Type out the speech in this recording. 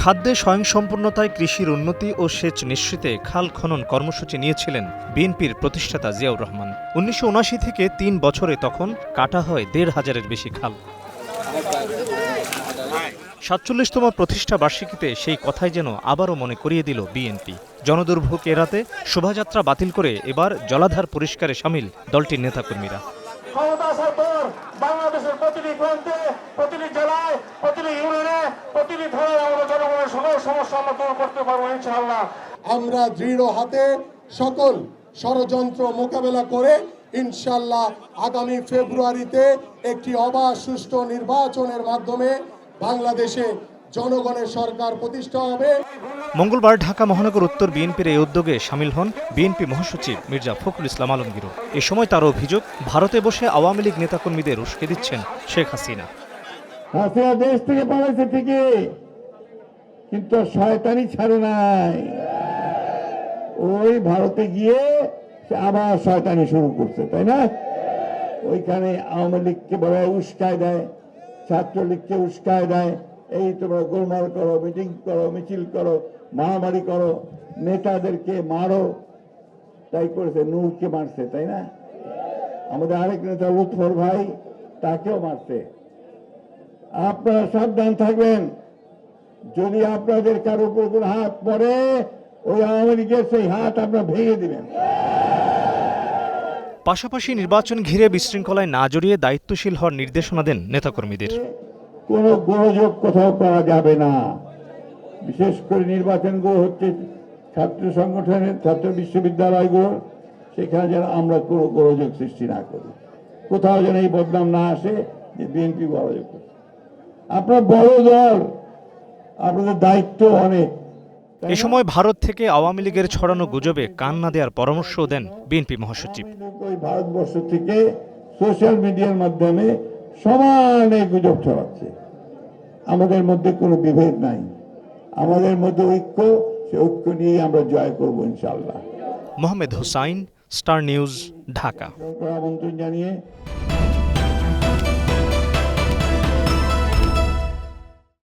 খাদ্যে স্বয়ংসম্পূর্ণতায় কৃষির উন্নতি ও সেচ নিশ্চিতে খাল খনন কর্মসূচি নিয়েছিলেন বিএনপির প্রতিষ্ঠাতা জিয়াউর রহমান। উনিশশো থেকে তিন বছরে তখন কাটা হয় দেড় হাজারের বেশি খাল। সাতচল্লিশতম প্রতিষ্ঠা বার্ষিকীতে সেই কথাই যেন আবারও মনে করিয়ে দিল বিএনপি। জনদুর্ভোগ এড়াতে শোভাযাত্রা বাতিল করে এবার জলাধার পরিষ্কারে সামিল দলটির নেতাকর্মীরা। আসার পর বাংলাদেশের প্রতিটি প্রান্তে প্রতিটি জেলায়, প্রতিটি ইউনিয়নে, প্রতিটি থানায় আমরা জনগণের সকল সমস্যা আমরা দূর করতে পারব ইনশাআল্লাহ। আমরা দৃঢ় হাতে সকল ষড়যন্ত্র মোকাবেলা করে ইনশাল্লাহ আগামী ফেব্রুয়ারিতে একটি অবাধ সুষ্ঠু নির্বাচনের মাধ্যমে বাংলাদেশে জনগণের সরকার প্রতিষ্ঠা হবে। মঙ্গলবার ঢাকা মহানগর উত্তর বিএনপির এই উদ্যোগে সামিল হন বিএনপি মহাসচিব মির্জা ফখরুল ইসলাম আলমগীরও এ সময় তার অভিযোগ ভারতে বসে আওয়ামী লীগ নেতাকর্মীদের উস্কে দিচ্ছেন শেখ হাসিনা। হাসিনা দেশ থেকে পালাইছে ঠিকই কিন্তু শয়তানি ছাড়ে নাই। ওই ভারতে গিয়ে সে আবার শয়তানি শুরু করছে তাই না? ওইখানে আওয়ামী লীগকে বলে উস্কায় দেয় ছাত্রলীগকে উস্কায় দেয়। এই তোমরা গোলমাল করো, মিটিং করো, মিছিল করো, মারামারি করো, নেতাদেরকে মারো। তাই করেছে, নূরকে মারছে, তাই না? আমাদের আরেক নেতা লুৎফর ভাই, তাকেও মারছে। আপনারা সাবধান থাকবেন। যদি আপনাদের কারও উপর হাত পড়ে, ওই আওয়ামী লীগের সেই হাত আপনারা ভেঙে দিবেন। পাশাপাশি নির্বাচন ঘিরে বিশৃঙ্খলায় না জড়িয়ে দায়িত্বশীল হওয়ার নির্দেশনা দেন নেতাকর্মীদের। কোনো গোলযোগ কোথাও করা যাবে না। বিশেষ করে নির্বাচনগুলো হচ্ছে ছাত্র সংগঠনের ছাত্র বিশ্ববিদ্যালয়গুলো সেখানে যেন আমরা কোনো গোলযোগ সৃষ্টি না করি। কোথাও যেন এই বদনাম না আসে যে বিএনপি গোলযোগ করছে। আপনার বড় দল আপনাদের দায়িত্ব অনেক। এ সময় ভারত থেকে আওয়ামী লীগের ছড়ানো গুজবে কান না দেওয়ার পরামর্শ দেন বিএনপি মহাসচিব। ওই ভারতবর্ষ থেকে সোশ্যাল মিডিয়ার মাধ্যমে সমানে গুজব ছড়াচ্ছে। আমাদের মধ্যে কোনো বিভেদ নাই। আমাদের মধ্যে ঐক্য সে ঐক্য নিয়েই আমরা জয় করব ইনশাল্লাহ মোহাম্মদ হুসাইন স্টার নিউজ ঢাকা। আমন্ত্রণ জানিয়ে